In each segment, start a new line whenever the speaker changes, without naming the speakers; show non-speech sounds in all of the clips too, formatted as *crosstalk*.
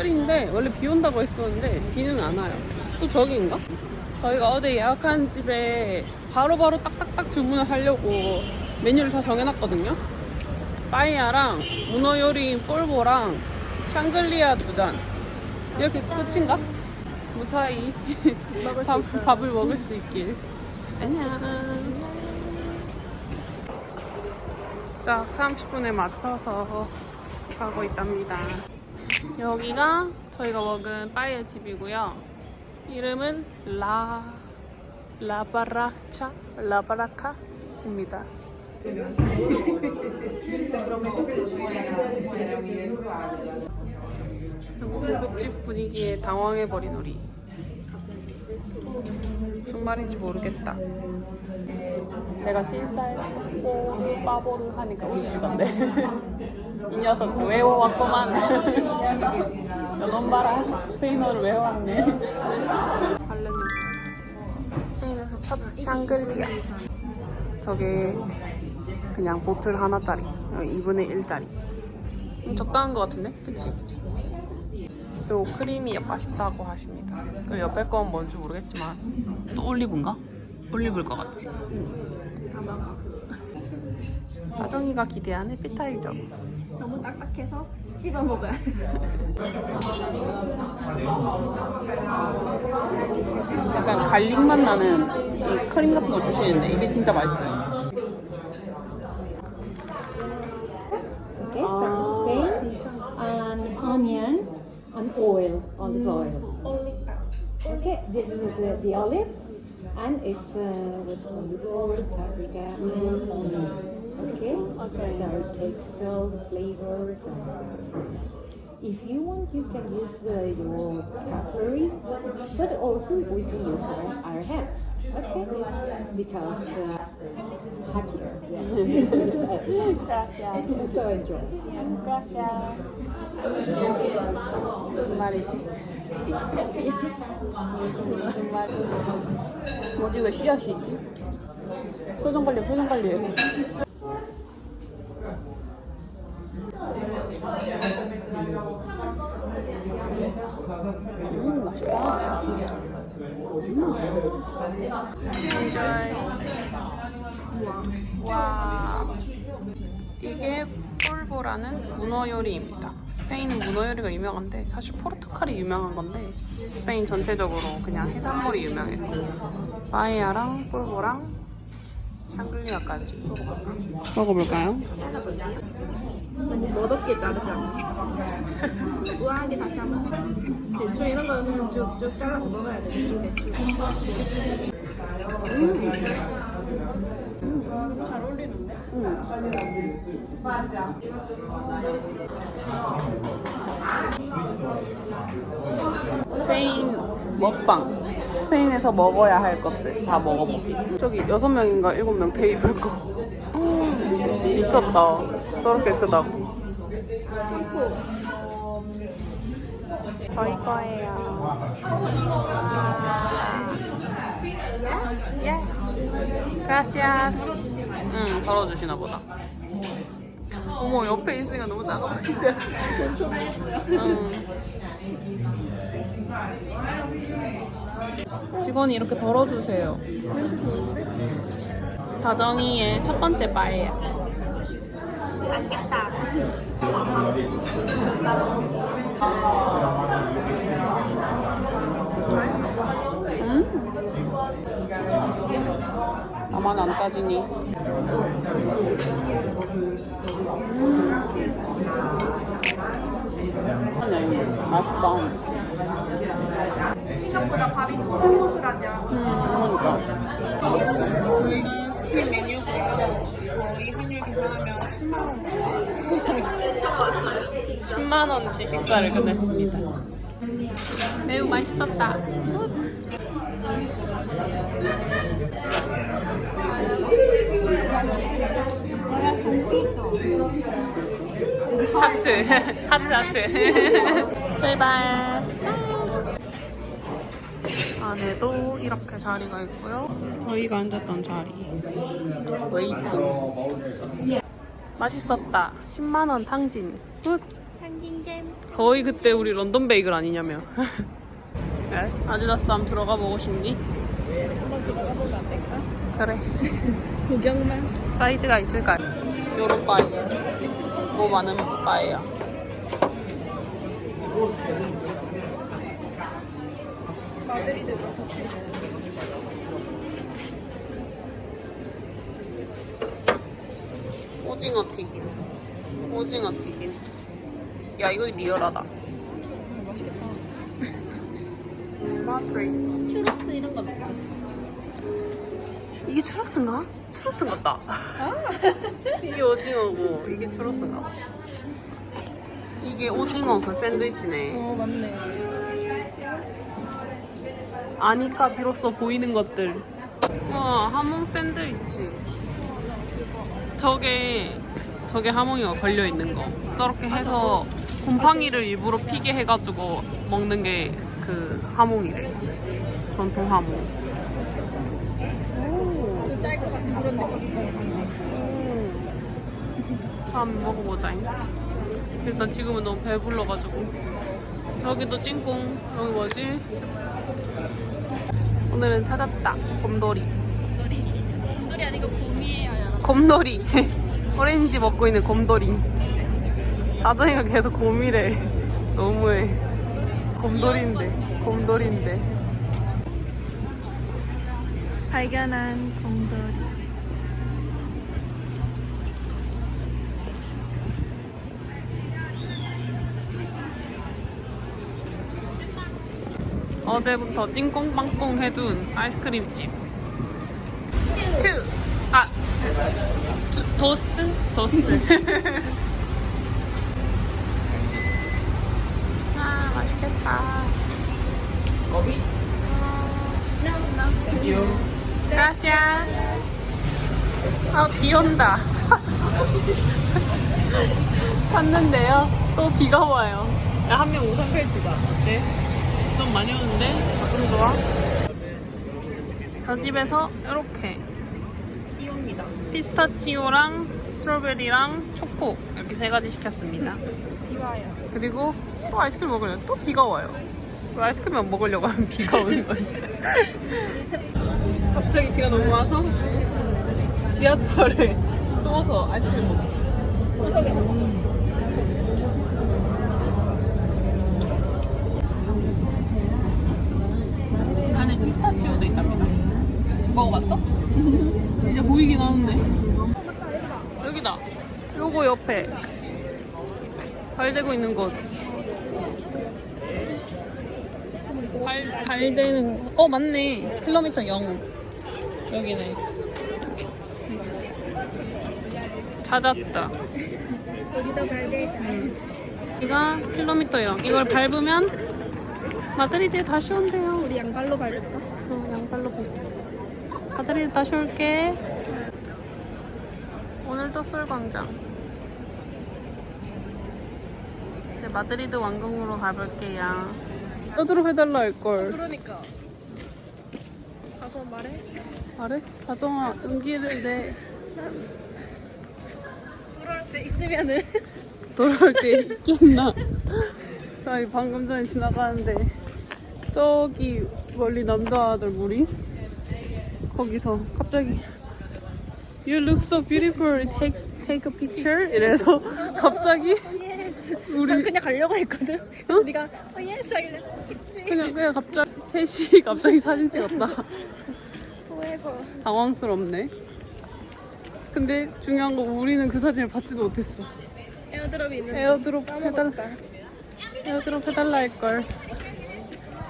흐린데 원래 비 온다고 했었는데 비는 안 와요. 또 저기인가? 저희가 어제 예약한 집에 바로바로 딱딱딱 주문을 하려고 메뉴를 다 정해놨거든요. 빠이야랑 문어 요리 폴보랑 샹글리아 두 잔. 이렇게 끝인가? 무사히
먹을 수
밥. 밥을 먹을 수 있길. 안녕. 딱 30분에 맞춰서 가고 있답니다. 여기가 저희가 먹은 빠이의 집이고요. 이름은 라 라바라차 라바라카입니다. 고급집 분위기에 당황해버린 우리. 무슨 말인지 모르겠다. 내가 실살 뽀 빠보루 하니까 웃으시던데. *laughs* 이 녀석 외워왔구만. *laughs* 너넌 봐라. 스페인어를 외워왔네. 스페인에서 첫 샹글리아. 저게 그냥 보틀 하나짜리. 2분의 1짜리. 음, 적당한 것 같은데? 그치? 요 크림이 맛있다고 하십니다. 그 옆에 건 뭔지 모르겠지만 또 올리브인가? 올리브일 것 같지? 하정이가 기대한 해피타이저.
너무 딱딱해서 씹어 먹어야 돼.
약간 갈릭 맛 나는 이 크림 같은 거 주시는데 이게 진짜 맛있어요.
Okay, from Spain, and onion and oil, olive oil. Okay, this is the, the olive, and it's uh, with olive oil, paprika, and onion. Okay, so it takes all the flavors. And if you want, you can use uh, your cutlery, but also we can use our, our hands. Okay, because uh, happier. Yeah. *laughs* so enjoy.
무 *laughs* 뭐지 왜 씨앗이지? 표정 관리, 표정 관리. 음 맛있다. 엔조이. 와. 이게 폴보라는 문어 요리입니다. 스페인은 문어 요리가 유명한데 사실 포르투갈이 유명한 건데 스페인 전체적으로 그냥 해산물이 유명해서 파에야랑 폴보랑 샹글리아까지 먹어볼까요?
멋없게 자르지. *laughs* 우아하게 다시 한번. 대충 이런 거는 쭉쭉 잘라서 먹어야 돼. 대충 대충. 잘 어울리는데?
스페인 먹방. 스페인에서 먹어야 할 것들 다 먹어보기. 저기 여섯 명인가 일곱 명 테이블 거. 음, 미쳤다. 저렇게 크다고. 저희 거예요. 예? Gracias. 응 덜어주시나 보다 어머 옆에 있으니까 너무 작아 보인다 응. 직원이 이렇게 덜어주세요. 다정이의 첫 번째 바예요.
맛있겠다.
나만 안 따지니. 음. 맛있다.
생각보다 밥이 포슬포슬하지 않아.
음, 그러니까. 저희가 시킨 메뉴가 거의 환율 계산하면 10만원 정도. 10만원치 식사를 끝냈습니다. 매우 맛있었다. 하트, 하트, 하트. 제발. 아, 안에도 이렇게 자리가 있고요. 저희가 앉았던 자리. 웨이팅. 맛있었다. 10만원 탕진. 굿.
탕진잼.
거의 그때 우리 런던 베이글 아니냐며. 네? *laughs* 아디다스 한번 들어가 보고 싶니?
한번 들어가 보면 안 될까?
그래. *laughs*
구경만.
사이즈가 있을까요? 요런 바이. 뭐 많은
좋대.
오징어 튀김. 오징어 튀김. 야, 이거 리얼하다.
맛있겠다. *laughs*
마트레이트.
추러스 이런 거 먹어.
이게 추러스인가? 추러스 같다. 이게 오징어고 이게 추러스인가? 봐. 이게 오징어 그 샌드위치네.
어 맞네.
아니까 비로소 보이는 것들. 와 하몽 샌드위치. 저게 저게 하몽이가 걸려 있는 거. 저렇게 해서 곰팡이를 일부러 피게 해가지고 먹는 게 그 하몽이래. 전통 하몽.
느낌.
한번 먹어보자. 일단 지금은 너무 배불러가지고. 여기도 찐콩. 여기 뭐지? 오늘은 찾았다. 곰돌이.
곰돌이 아니고 곰이에요 여러분.
곰돌이. *laughs* 오렌지 먹고 있는 곰돌이. 나중이가 계속 곰이래. 너무해. 곰돌인데. 곰돌인데.
발견한 곰돌이.
어제부터 찐꽁빵꽁 해둔 아이스크림집. 투. 아. 두- 도스? 도스. *laughs* 아, 맛있겠다. Gracias. 아, 비 온다. *laughs* 샀는데요. 또 비가 와요. 한 명 우산 펼치자. 어때? 좀 많이 오는데? 좀 좋아? 저 집에서 이렇게
띄웁니다.
피스타치오랑 스트로베리랑 초코 이렇게 세 가지 시켰습니다.
비 와요.
그리고 또 아이스크림 먹으려면 또 비가 와요. 왜 아이스크림만 먹으려고 하면 비가 오는 거지? *laughs* 갑자기 비가 너무 와서 지하철에 *laughs* 숨어서 아이스크림 먹고
구석에
안에 피스타치오도 있답니다. 먹어봤어? *laughs* 이제 보이긴 하는데. 여기다. 요거 옆에. 발 대고 있는 곳. 발, 발 대는, 어, 맞네. 킬로미터 0. 여기네. 찾았다.
우리도 발대자.
이가 킬로미터 0. 이걸 밟으면 마드리드에 다시 온대요.
우리 양발로 밟을까?
어, 양발로 보. 마드리드 다시 올게. 오늘도 술 광장. 이제 마드리드 왕궁으로 가볼게요. 떠들어 해달라 할걸.
그러니까. 가서 말해.
말해? 가정아, 용기를 내.
돌아올 때 있으면은
돌아올 때 있겠나? 저희 방금 전에 지나가는데 저기 멀리 남자들 무리 거기서 갑자기 You look so beautiful. Take take a picture. 이래서 갑자기 우리
난 그냥 가려고 했거든. 그래서 네가 어 하길래 찍지.
그냥 그냥 갑자기 셋이 *laughs* 갑자기 사진 찍었다. 당황스럽네. 근데 중요한 거 우리는 그 사진을 받지도 못했어.
에어드롭이 있는데.
에어드롭 해달
까먹었다.
에어드롭 해달라 할걸.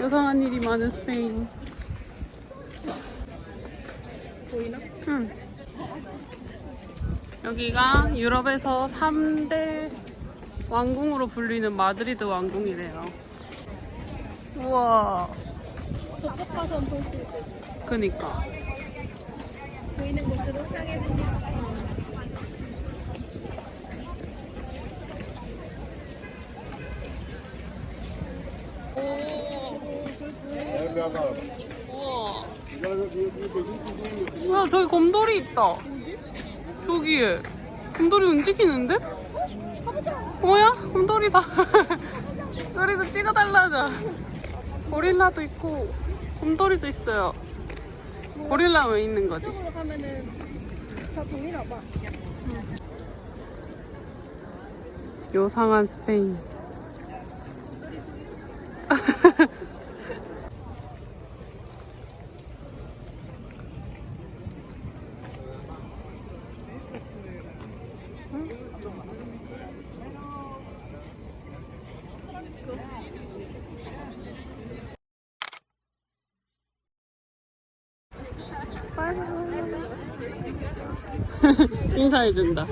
요상한 일이 많은 스페인.
보이나?
응. 여기가 유럽에서 3대 왕궁으로 불리는 마드리드 왕궁이래요. 우와.
저쪽 가서 볼수 있을
그니까.
보이는 곳으로 향해 봅
오. 야 저기 곰돌이 있다. 저기에 곰돌이 움직이는데? 뭐야? 곰돌이다. *laughs* 우리도 찍어달라자. 고릴라도 있고 곰돌이도 있어요. 고릴라 왜 있는 거지?
이쪽으로 가면은 다 동일하 봐.
요상한 스페인. *laughs* 인사해준다.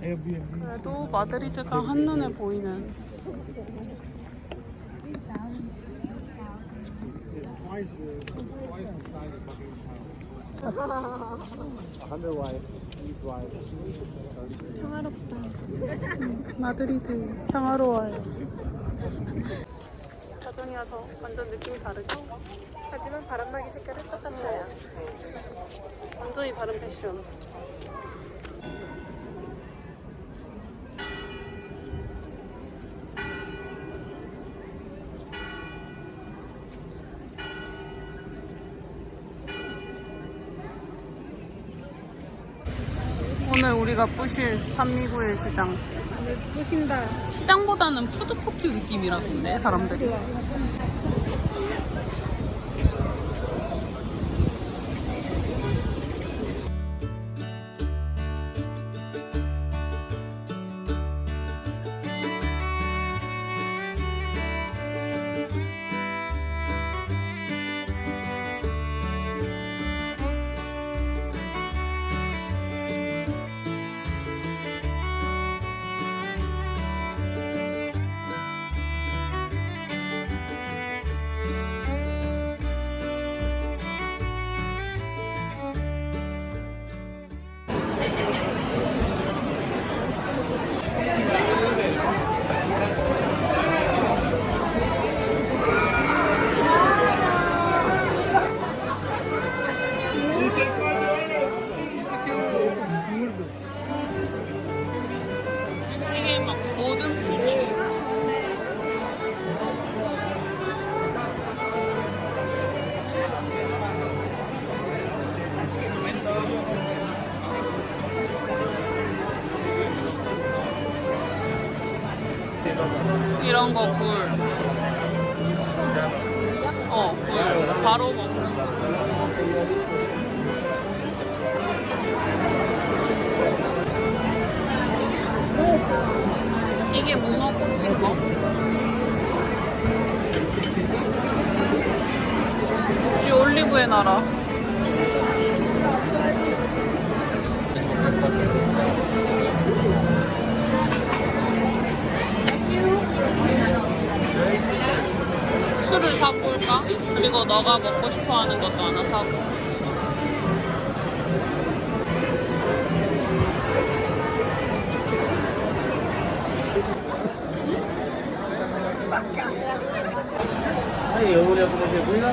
그래도 마드리드가 한눈에 보이는 마드리드 평화로워요. 가정이어서 완전 느낌이 다르죠? 하지만 바람막이 색깔은 똑같아요. 완전히 다른 패션. 오늘 우리가 뿌실 산미구의 시장.
보신다.
시장보다는 푸드코트 느낌이라던데 사람들이. 이게 문어 꽂힌 거? 우리 올리브에 나라. 술을 사고 올까? 그리고 너가 먹고 싶어 하는 것도 하나 사고.
Una como que cuida.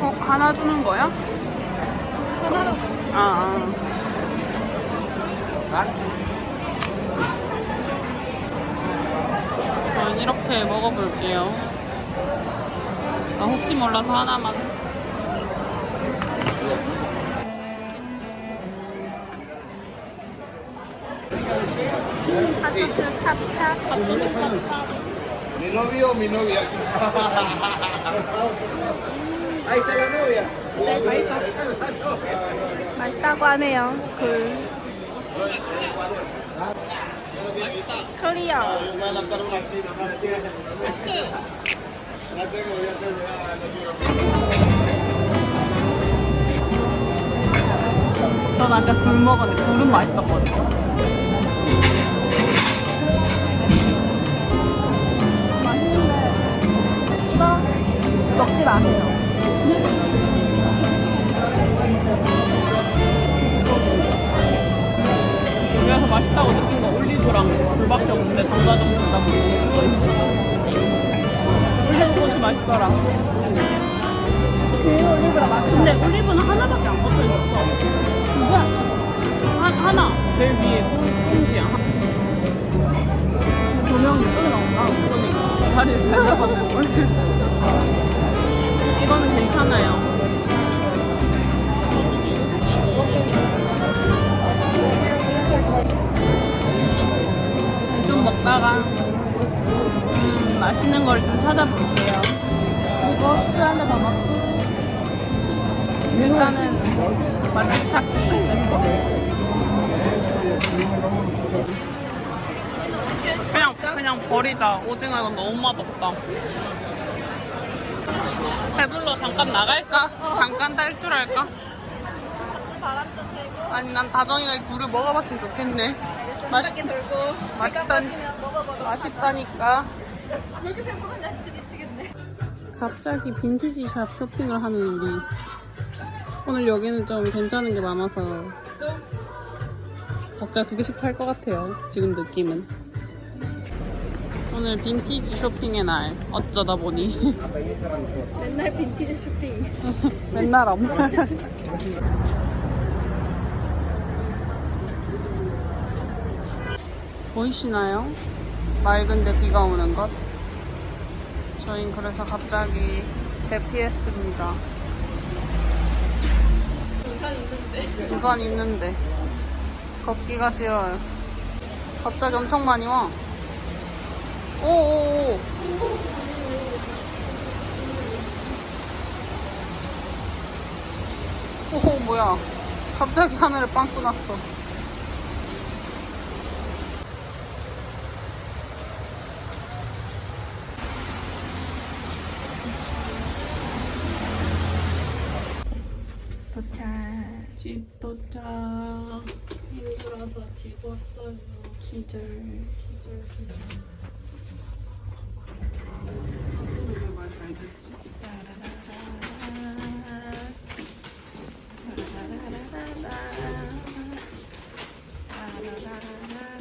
어, 하나 주는 거야?
하나로
아, 아. 저는 이렇게 먹어볼게요. 아, 혹시 몰라서 하나만.
핫소스 찹찹.
밥솥 찹찹.
Mi novio o mi novia. Ahí está la novia.
네, 맛있어. 맛있다고 하네요. 굴.
맛있다.
코리아.
Voy a adaptar una china para ti.
맛있어요.
Ya tengo, ya tengo. ya la quiero.
전 아까 굴 먹었는데 굴은 맛있었거든요.
먹지 마세요.
그래서 맛있다고 느낀 거 올리브랑 불밖에 없는데 장가정 된다 올리브 꼬치 맛있더라.
그 올리브랑 맛있어.
근데 올리브는 하나밖에 안 꽂혀 있었어.
누가?
하, 하나 제일 위에 꽁지야.
조명이 또 나온다.
그러니까 자리를 잘 잡았는 걸. 이거는 괜찮아요. 좀 먹다가 음, 맛있는 걸 좀 찾아볼게요.
그리고 술 한잔 더 먹고.
일단은 맛집 찾기. 그냥 그냥 버리자. 오징어 이건 너무 맛없다. 배불러 잠깐 나갈까? 잠깐 탈출할까? 아니 난 다정이가 이 굴을 먹어봤으면 좋겠네. 맛있
돌고.
맛있단 맛있다니까.
왜 이렇게 배부르냐 진짜 미치겠네.
갑자기 빈티지 샵 쇼핑을 하는 우리. 오늘 여기는 좀 괜찮은 게 많아서 각자 두 개씩 살 것 같아요. 지금 느낌은. 오늘 빈티지 쇼핑의 날. 어쩌다 보니.
맨날 빈티지 쇼핑. *laughs*
맨날 엄마. 보이시나요? 맑은데 비가 오는 것? 저희 그래서 갑자기 대피했습니다. 우산 있는데. 우산 있는데. 걷기가 싫어요. 갑자기 엄청 많이 와. 오오오. 오 뭐야 갑자기 하늘을 빵 뚫었어
도착.
집 도착 집 왔어요 기절 기절 기절 말잘 듣지 우와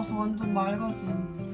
비가 와서 완전 맑아진